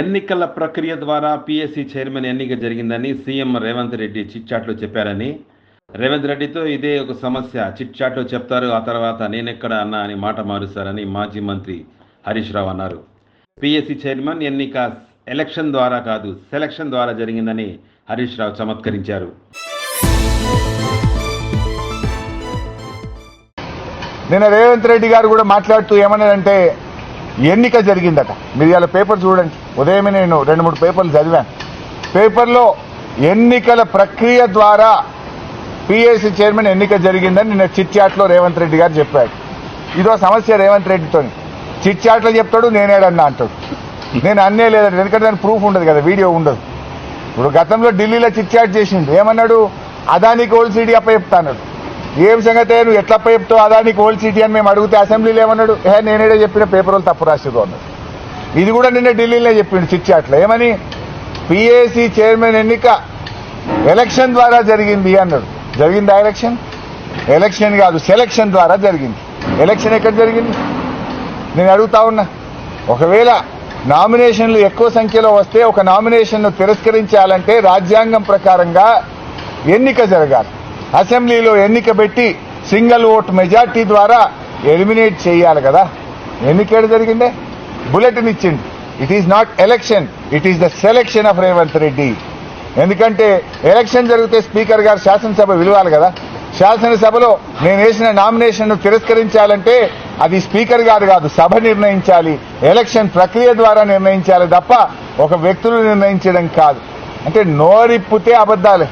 ఎన్నికల ప్రక్రియ ద్వారా పిఎస్సి చైర్మన్ ఎన్నిక జరిగిందని సీఎం రేవంత్ రెడ్డి చిట్చాట్లో చెప్పారని. రేవంత్ రెడ్డితో ఇదే ఒక సమస్య. చిట్చాట్లో చెప్తారు ఆ తర్వాత నేనెక్కడ అన్నా అని మాట మారుస్తారని మాజీ మంత్రి హరీష్ రావు అన్నారు. పిఎస్సి చైర్మన్ ఎన్నిక ఎలక్షన్ ద్వారా కాదు సెలక్షన్ ద్వారా జరిగిందని హరీష్ రావు చమత్కరించారు. నిన్న రేవంత్ రెడ్డి గారు కూడా మాట్లాడుతూ ఏమన్నారంటే ఎన్నిక జరిగిందట. మీరు ఇలా పేపర్ చూడండి. ఉదయమే నేను రెండు మూడు పేపర్లు చదివాను. పేపర్లో ఎన్నికల ప్రక్రియ ద్వారా పిఎస్సి చైర్మన్ ఎన్నిక జరిగిందని నిన్న చిట్చాట్లో రేవంత్ రెడ్డి గారు చెప్పాడు. ఇదో సమస్య రేవంత్ రెడ్డితో చిట్చాట్లో చెప్తాడు నేనేడన్నా అంటాడు. నేను అన్నే లేదంటే ఎందుకంటే దానికి ప్రూఫ్ ఉండదు కదా వీడియో ఉండదు. ఇప్పుడు గతంలో ఢిల్లీలో చిట్చాట్ చేసిండు. ఏమన్నాడు? అదానికి ఓల్సీడీ అప్ప చెప్తాడు ఏం సంగతే? నువ్వు ఎట్లా అప్ప అదా అదానికి ఓల్డ్ సిటీ అని మేము అడిగితే అసెంబ్లీలో ఏమన్నాడు? ఏ నేనేడే చెప్పిన పేపర్ వాళ్ళు తప్పు రాసిదో అన్నాడు. ఇది కూడా నిన్న ఢిల్లీలో చెప్పిండు చిట్చాట్లో ఏమని? పిఏసీ చైర్మన్ ఎన్నిక ఎలక్షన్ ద్వారా జరిగింది అన్నాడు. జరిగిందా ఎలక్షన్? ఎలక్షన్ కాదు సెలక్షన్ ద్వారా జరిగింది. ఎలక్షన్ ఎక్కడ జరిగింది? నేను అడుగుతా ఉన్నా. ఒకవేళ నామినేషన్లు ఎక్కువ సంఖ్యలో వస్తే ఒక నామినేషన్ను తిరస్కరించాలంటే రాజ్యాంగం ప్రకారంగా ఎన్నిక జరగాలి. అసెంబ్లీలో ఎన్నిక పెట్టి సింగిల్ ఓట్ మెజార్టీ ద్వారా ఎలిమినేట్ చేయాలి కదా. ఎన్నికేడు జరిగిందే? బులెటిన్ ఇచ్చింది. It is not election it is the selection of Revanth Reddy. ఎందుకంటే ఎలక్షన్ జరిగితే స్పీకర్ గారు శాసనసభ విలువాలి కదా. శాసనసభలో నేను వేసిన నామినేషన్ను తిరస్కరించాలంటే అది స్పీకర్ గారు కాదు సభ నిర్ణయించాలి. ఎలక్షన్ ప్రక్రియ ద్వారా నిర్ణయించాలి తప్ప ఒక వ్యక్తులు నిర్ణయించడం కాదు. అంటే నోరిప్పితే అబద్దాలే